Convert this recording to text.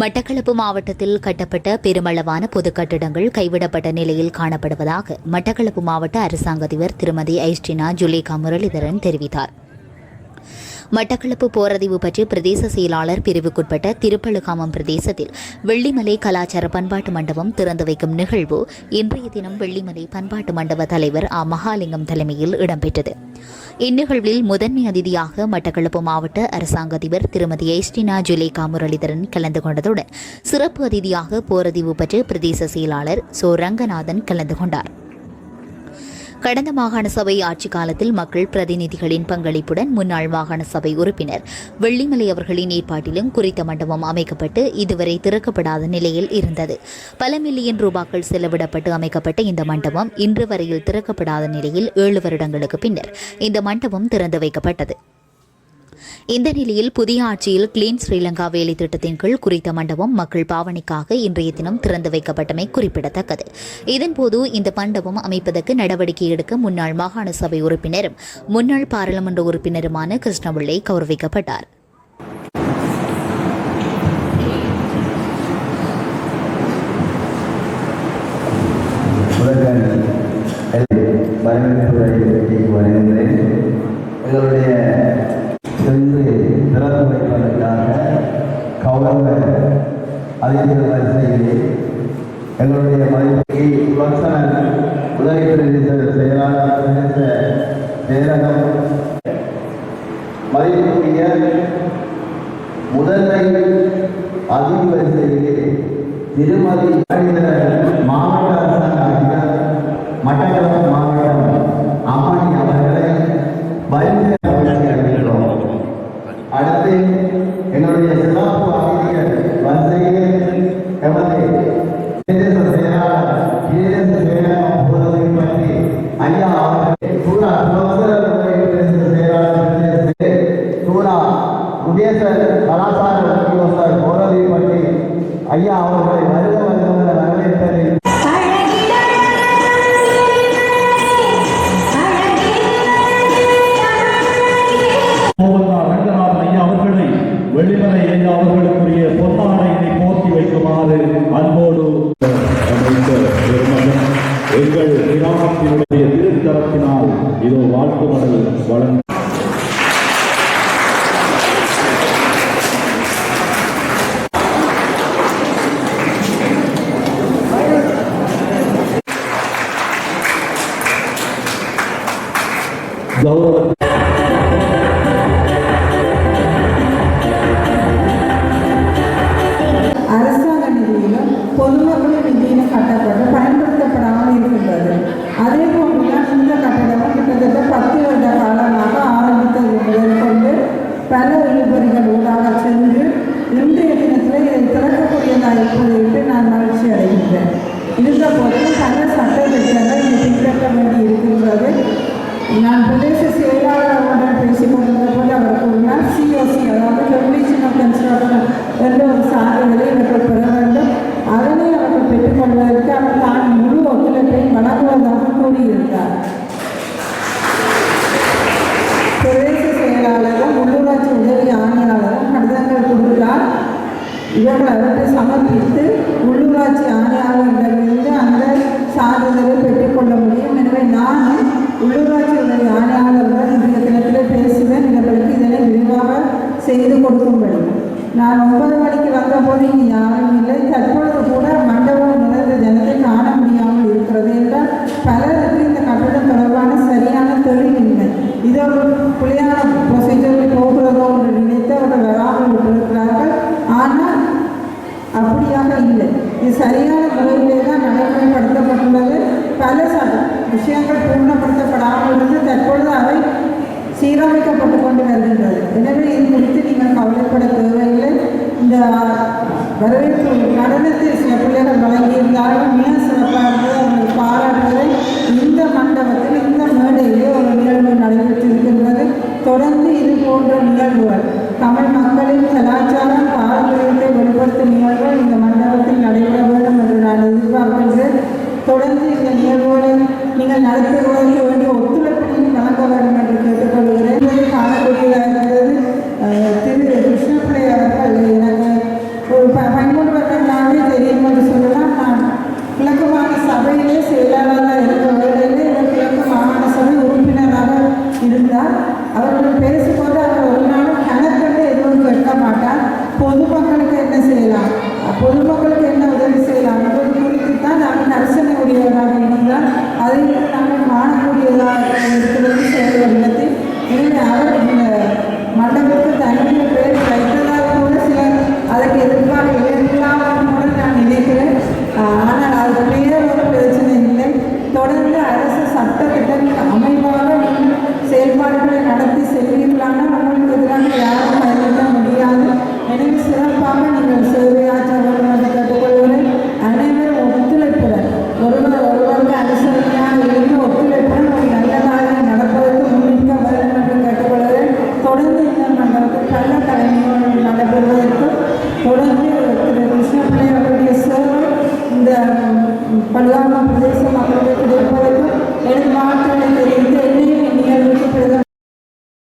மட்டக்களப்பு மாவட்டத்தில் கட்டப்பட்ட பெருமளவான பொது கட்டிடங்கள் கைவிடப்பட்ட நிலையில் காணப்படுவதாக மட்டக்களப்பு மாவட்ட அரசாங்க அதிபர் திருமதி ஐஸ்டினா ஜுலேகா முரளிதரன் தெரிவித்தார். மட்டக்களப்பு போரதிவு பற்றி பிரதேச செயலாளர் பிரிவுக்குட்பட்ட திருப்பழுகாமம் பிரதேசத்தில் வெள்ளிமலை கலாச்சார பண்பாட்டு மண்டபம் திறந்து வைக்கும் நிகழ்வு இன்றைய தினம் வெள்ளிமலை பண்பாட்டு மண்டப தலைவர் ஆ. மகாலிங்கம் தலைமையில் இடம்பெற்றது. இந்நிகழ்வில் முதன்மை அதிதியாக மட்டக்களப்பு மாவட்ட அரசாங்க அதிபர் திருமதி எஸ்டினா ஜுலேகா முரளிதரன் கலந்து கொண்டதுடன் சிறப்பு அதிதியாக போரதிவு பற்றி பிரதேச செயலாளர் சோ. ரங்கநாதன் கலந்து கொண்டார். கடந்த மாகாண சபை ஆட்சி காலத்தில் மக்கள் பிரதிநிதிகளின் பங்களிப்புடன் முன்னாள் மாகாண சபை உறுப்பினர் வெள்ளிமலை அவர்களின் ஏற்பாட்டிலும் குறித்த மண்டபம் அமைக்கப்பட்டு இதுவரை திறக்கப்படாத நிலையில் இருந்தது. பல மில்லியன் ரூபாக்கள் செலவிடப்பட்டு அமைக்கப்பட்ட இந்த மண்டபம் இன்று வரையில் திறக்கப்படாத நிலையில் ஏழு வருடங்களுக்கு பின்னர் இந்த மண்டபம் திறந்து வைக்கப்பட்டது. இந்த நிலையில் புதிய ஆட்சியில் கிளீன் ஸ்ரீலங்கா வேலை திட்டத்தின் கீழ் குறித்த மண்டபம் மக்கள் பாவனைக்காக இன்றைய தினம் திறந்து வைக்கப்பட்டமை குறிப்பிடத்தக்கது. இதன்போது இந்த மண்டபம் அமைப்பதற்கு நடவடிக்கை எடுக்க முன்னாள் மாகாண சபை உறுப்பினரும் முன்னாள் பாராளுமன்ற உறுப்பினருமான கிருஷ்ணபிள்ளை கௌரவிக்கப்பட்டார். வரவேற்புரை வரவேற்புரைக்கு வருகின்றேன் எங்களுடைய சென்று திறந்து வைப்பதற்காக கௌரவ அதிபர் செய்கிறேன். எங்களுடைய மனைவி வசன உதவி பிரதேச செயலாளர் பிரதேச செயலகம் மதிப்புக்குரிய முதன்மை அதிவரிசையிலே திருமதி மாவட்ட அரசாங்க அதிபர் மட்டக்களப்பு அடுத்து சிறப்பு ஆசிரியர் வரிசையில் எமது பிரதேச செயலாளர் பிரதேச செயலாளர் போவதை பற்றி ஐயா அவர்கள் சூரா செயலாளர் சூரா கலாச்சார போவதை பற்றி ஐயா அவர்களை எங்கள் கிராமத்தினுடைய திருத்தரத்தினால் இதோ வாழ்த்து மடல் வழங்க கௌரவ பொதுவாக பல இழுபறிகள் ஊடாக சென்று இன்றைய தினத்தில் இதை திறக்கக்கூடியதாக இருப்பதை நான் மகிழ்ச்சி அடைகின்றேன். இருந்த போதிலும் பல சட்ட திட்டங்கள் இதை பின்பற்ற வேண்டி இருக்கின்றது. நான் பிரதேச செயலாளர் இவர்கள் அவற்றை சமர்ப்பித்து உள்ளூராட்சி ஆணையாளர்களிடமிருந்து அந்த சான்றிதழை பெற்றுக்கொள்ள முடியும். எனவே நான் உள்ளூராட்சி உதவி ஆணையாளர்கள் இந்த தினத்தில் பேசுவேன். இவர்களுக்கு இதனை விரிவாக செய்து கொடுக்கும்படி. நான் ஒன்பது மணிக்கு வந்தபோது இங்கு யாரும் இல்லை. தற்பொழுது கூட மண்டபம் நிறைந்த ஜனத்தை காண முடியாமல் இருக்கிறது என்றால் பலருக்கு இந்த கட்டணம் தொடர்பான சரியான தெளிவில்லை. இது ஒரு வரவேற்பு நடனத்தை சில பிள்ளைகள் வழங்கியிருந்தார்கள். மிக சிறப்பாக பொதுமக்களுக்கு என்ன உதவி செய்யலாம்? என்பது குறித்து தான் நான் அரசனை இருந்தால் அதில்